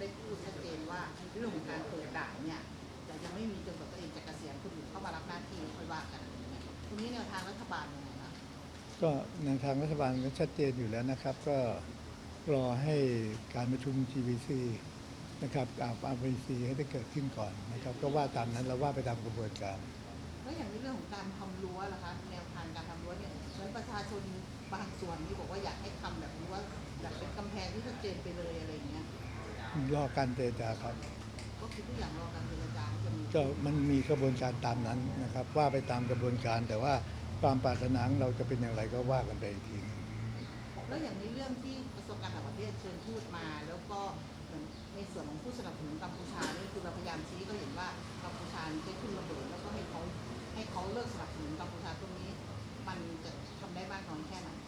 ว่าเรื่องของการเปิดด่านเนี่ยจะยังไม่มีจนกว่าตัวเองจะเกษียณคนอื่นเข้ามารับหน้าที่ค่อยว่ากันอะไรอย่างเงี้ยตรงนี้แนวทางรัฐบาลยังไงนะก็ในทางรัฐบาลก็ชัดเจนอยู่แล้วนะครับ ก็รอให้การประชุม GBC นะครับอาอา c ให้ได้เกิดขึ้นก่อนนะครับ ก็ว่าตามนั้นเราว่าไปตามกระบวนการแล้วอย่างในเรื่องของการทำรั้วล่ะคะแนวทางการทำรั้วเนี่ยเหมือนประชาชนบางส่วนนี่บอกว่าอยากให้ทำแบบรั้วแบบเป็นกำแพงที่ชัดเจนไปเลยอะไรอย่างเงี้ย รอการเจรจาครับ ก็คือทุกอย่างรอการเจรจาที่จะมีก็มันมีกระบวนการตามนั้นนะครับ ว่าไปตามกระบวนการแต่ว่าความปรารถนาของเราจะเป็นอย่างไรก็ว่ากันไปอีกทีหนึ่งแล้วอย่างในเรื่องที่กระทรวงการต่างประเทศเชิญทูตมา แล้วก็เหมือนในส่วนของผู้สนับสนุนกัมพูชานี่คือเราพยายามชี้ก็เห็นว่ากัมพูชานี่ได้ขึ้นระเบิดแล้วก็ให้เขาให้เขาเลิกสนับสนุนกัมพูชาตรงนี้ มันจะทำได้มากน้อยแค่ไหนคะ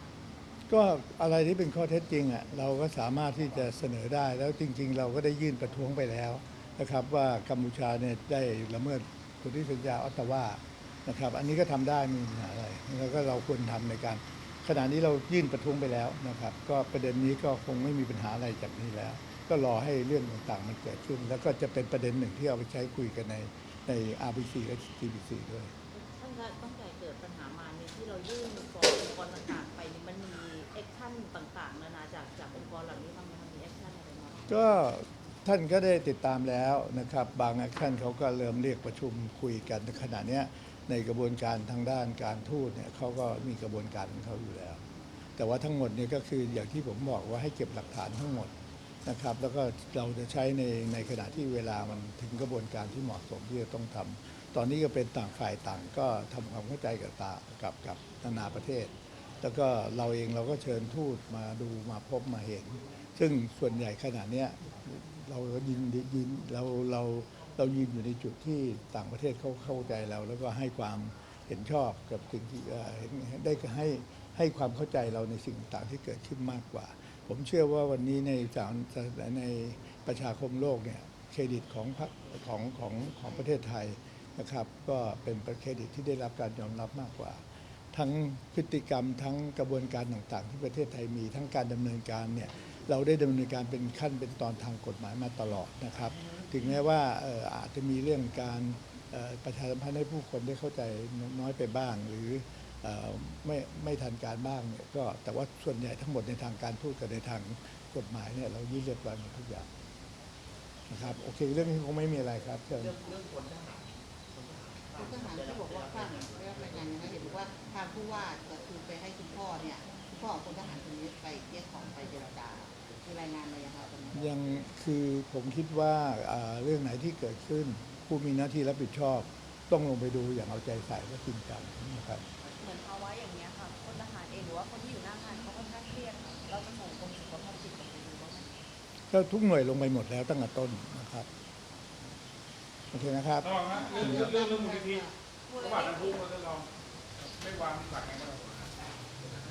ก็อะไรที่เป็นข้อเท็จจริงอะเราก็สามารถที่จะเสนอได้แล้วจริง ๆ เราก็ได้ยื่นประท้วงไปแล้วนะครับว่ากัมพูชาเนี่ยได้ละเมิดสนธิสัญญาออตตาวานะครับอันนี้ก็ทำได้ไมมีปัญหาอะไรแล้วก็เราควรทำในการ ขณะนี้เรายื่นประท้วงไปแล้วนะครับ ก็ประเด็นนี้ก็คงไม่มีปัญหาอะไรจากนี้แล้ว ก็รอให้เรื่องต่างๆมันเกิดขึ้น แล้วก็จะเป็นประเด็นหนึ่งที่เอาไปใช้คุยกันในใน RBC และ GBC ด้วยท่านคะตั้งแต่เกิดปัญหามาเนี่ยที่เรายื่นฟ้ององค์กรต่าง ต่างๆนานาจากจากองค์กรเหล่านี้บ้างไหมคะมีแอคชั่นอะไรบ้างก็ท่านก็ได้ติดตามแล้วนะครับ บางแอคชั่นเขาก็เริ่มเรียกประชุมคุยกันขณะเนี้ยในกระบวนการทางด้านการทูตเนี่ยเขาก็มีกระบวนการของเขาอยู่แล้ว แต่ว่าทั้งหมดเนี่ยก็คืออย่างที่ผมบอกว่าให้เก็บหลักฐานทั้งหมดนะครับ แล้วก็เราจะใช้ในในขณะที่เวลามันถึงกระบวนการที่เหมาะสมที่จะต้องทำตอนนี้ก็เป็นต่างฝ่ายต่างก็ทำความเข้าใจกับตากับกับนานาประเทศ แล้วก็เราเองเราก็เชิญทูตมาดูมาพบมาเห็น ซึ่งส่วนใหญ่ขนาดเนี้ยเรายินยินเราเราเรายืนอยู่ในจุดที่ต่างประเทศเขาเข้าใจเรา แล้วก็ให้ความเห็นชอบกับสิ่งที่ได้ให้ให้ความเข้าใจเราในสิ่งต่างที่เกิดขึ้นมากกว่า ผมเชื่อว่าวันนี้ในสารในประชาคมโลกเนี่ยเครดิตของพรรคของของของประเทศไทยนะครับ ก็เป็นเครดิตที่ได้รับการยอมรับมากกว่า ทั้งพฤติกรรม ทั้งกระบวนการต่างๆ ที่ประเทศไทยมี ทั้งการดำเนินการเนี่ยเราได้ดำเนินการเป็นขั้นเป็นตอนทางกฎหมายมาตลอดนะครับ ถึงแม้ว่าอออาจจะมีเรื่องการประชาสัมพันธ์ให้ผู้คนได้เข้าใจน้อยไปบ้าง หรืออไม่ไม่ทันการบ้างเนี่ยก็แต่ว่าส่วนใหญ่ทั้งหมดในทางการทูตกับในทางกฎหมายเนี่ยเรายื่นเรียบร้อยหมดทุกอย่างนะครับโอเคเรื่องนี้คงไม่มีอะไรครับเชิญผู้ทหาร ที่บอกว่าข้างได้รับรายงานนะคะเห็นบอกว่าทางผู้ว่าจะคือไปให้คุณพ่อเนี่ยคุณพ่อของพลทหารคนนี้ไปเกลี้ยกล่อมไปเจรจามีรายงานมายังคะตรงนี้ยังคือผมคิดว่าอ่าเรื่องไหนที่เกิดขึ้น ผู้มีหน้าที่รับผิดชอบ ต้องลงไปดูอย่างเอาใจใส่และจริงจังนะครับ เหมือนภาวะอย่างเงี้ยค่ะคนทหารเองหรือว่าคนที่อยู่หน้างานเขาค่อนข้างเครียดค่ะเราจะส่งกรมสุขภาพจิตลงไปดูบ้างไหม ก็ทุกหน่วยลงไปหมดแล้วตั้งแต่ต้นนะครับ โอเคนะครับเรื่องเรื่องเรื่องมูลนิธิระหว่างน้ำพุเราจะลองไม่วางหลักไงก็เด้